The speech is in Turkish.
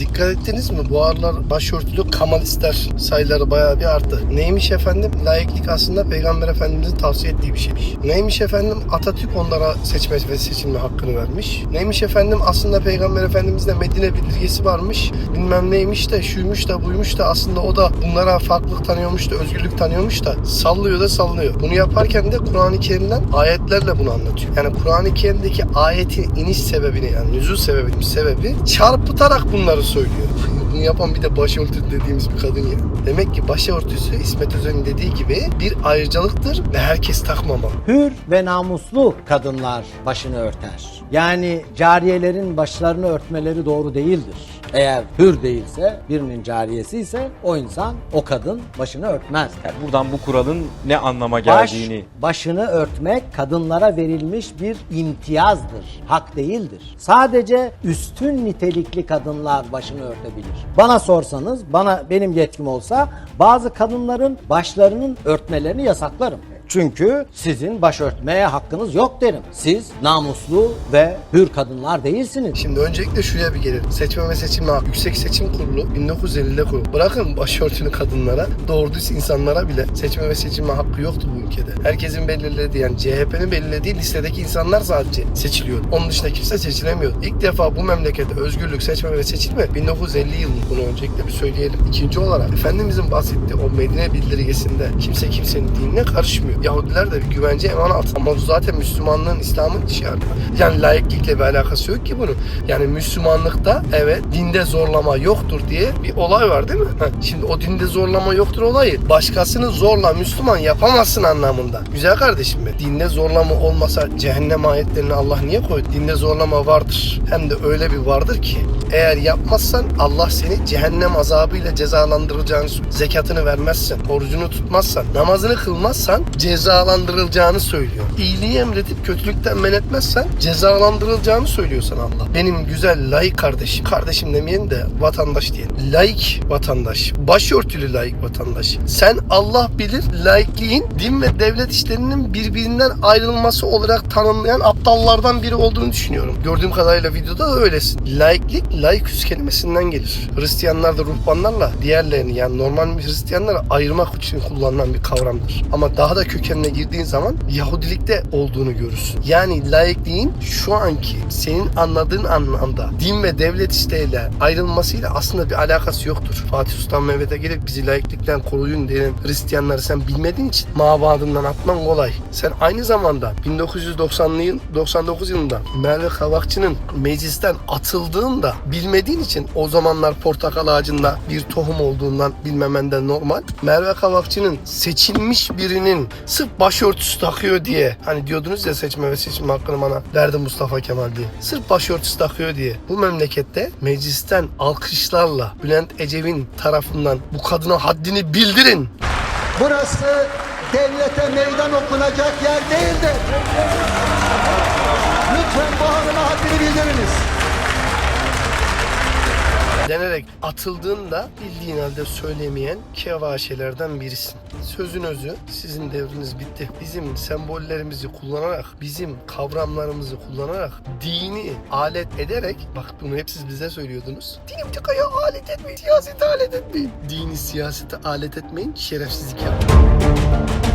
Dikkat ettiniz mi? Bu aralar başörtülü kamalistler sayıları bayağı bir arttı. Neymiş efendim? Layıklık aslında Peygamber Efendimizin tavsiye ettiği bir şeymiş. Neymiş efendim? Atatürk onlara seçme ve seçilme hakkını vermiş. Neymiş efendim? Aslında Peygamber Efendimiz'de Medine bildirgesi varmış. Bilmem neymiş de şuymuş da buymuş da aslında o da bunlara farklılık tanıyormuş da özgürlük tanıyormuş da sallıyor da sallıyor. Bunu yaparken de Kur'an-ı Kerim'den ayetlerle bunu anlatıyor. Yani Kur'an-ı Kerim'deki ayetin iniş sebebini yani nüzul sebebinin sebebi çarpıtarak bunları söylüyor. Bunu yapan bir de başörtü dediğimiz bir kadın ya. Demek ki başörtüsü İsmet Özel'in dediği gibi bir ayrıcalıktır ve herkes takmamalı. Hür ve namuslu kadınlar başını örter. Yani cariyelerin başlarını örtmeleri doğru değildir. Eğer hür değilse, birinin cariyesi ise o insan, o kadın başını örtmez. Yani buradan bu kuralın ne anlama Baş, geldiğini başını örtmek kadınlara verilmiş bir imtiyazdır, hak değildir. Sadece üstün nitelikli kadınlar başını örtebilir. Bana sorsanız, bana benim yetkim olsa bazı kadınların başlarının örtmelerini yasaklarım. Çünkü sizin baş örtmeye hakkınız yok derim. Siz namuslu ve hür kadınlar değilsiniz. Şimdi öncelikle şuraya bir gelelim. Seçme ve seçilme hakkı. Yüksek Seçim Kurulu 1950'de kuruldu. Bırakın başörtülü kadınlara, doğru düz insanlara bile seçme ve seçilme hakkı yoktu bu ülkede. Herkesin belirlediği yani CHP'nin belirlediği listedeki insanlar sadece seçiliyor. Onun dışında kimse seçilemiyor. İlk defa bu memlekette özgürlük, seçme ve seçilme 1950 yılında bunu öncelikle bir söyleyelim. İkinci olarak Efendimizin bahsettiği o Medine bildirgesinde kimse kimsenin dinine karışmıyor. Yahudiler de bir güvence emanat. Ama bu zaten Müslümanlığın, İslam'ın dışarıda. Yani layıklıkla bir alakası yok ki bunun. Yani Müslümanlıkta evet dinde zorlama yoktur diye bir olay var değil mi? Şimdi o dinde zorlama yoktur olayı. Başkasını zorla Müslüman yapamazsın anlamında. Güzel kardeşim benim. Dinde zorlama olmasa cehennem ayetlerini Allah niye koydu? Dinde zorlama vardır. Hem de öyle bir vardır ki eğer yapmazsan Allah seni cehennem azabıyla cezalandıracağını zekatını vermezsen, orucunu tutmazsan, namazını kılmazsan cezalandırılacağını söylüyor. İyiliği emredip kötülükten men etmezsen cezalandırılacağını söylüyor sana Allah. Benim güzel layık kardeşim, kardeşim demeyelim de vatandaş diyelim. Layık vatandaş, başörtülü layık vatandaş. Sen Allah bilir layıklığın din ve devlet işlerinin birbirinden ayrılması olarak tanımlayan aptallardan biri olduğunu düşünüyorum. Gördüğüm kadarıyla videoda da öylesin. Laiklik, laiküs kelimesinden gelir. Hristiyanlar da ruhbanlarla diğerlerini yani normal Hristiyanları ayırmak için kullanılan bir kavramdır. Ama daha da kökenine girdiğin zaman Yahudilikte olduğunu görürsün. Yani laikliğin şu anki senin anladığın anlamda din ve devlet işleriyle ayrılmasıyla aslında bir alakası yoktur. Fatih Sultan Mehmet'e gelip bizi laiklikten koruyun diyen Hristiyanları sen bilmediğin için mabadından atman kolay. Sen aynı zamanda 1990'lı yıl 99 yılında Merve Kavakçı'nın meclisten atıldığında bilmediğin için o zamanlar portakal ağacında bir tohum olduğundan bilmemen de normal. Merve Kavakçı'nın seçilmiş birinin sırf başörtüsü takıyor diye hani diyordunuz ya seçme ve seçilme hakkını bana verdi Mustafa Kemal diye. Sırf başörtüsü takıyor diye bu memlekette meclisten alkışlarla Bülent Ecevin tarafından bu kadına haddini bildirin. Burası devlete meydan okunacak yer değildir. Lütfen bu hanıma haddini bildiriniz. Denerek atıldığında bildiğin halde söylemeyen kevaşelerden birisin. Sözün özü sizin devriniz bitti. Bizim sembollerimizi kullanarak, bizim kavramlarımızı kullanarak dini alet ederek, bak bunu hep siz bize söylüyordunuz. Dini politikaya alet etmeyin, siyasete alet etmeyin. Dini siyasete alet etmeyin, şerefsizlik yapmayın.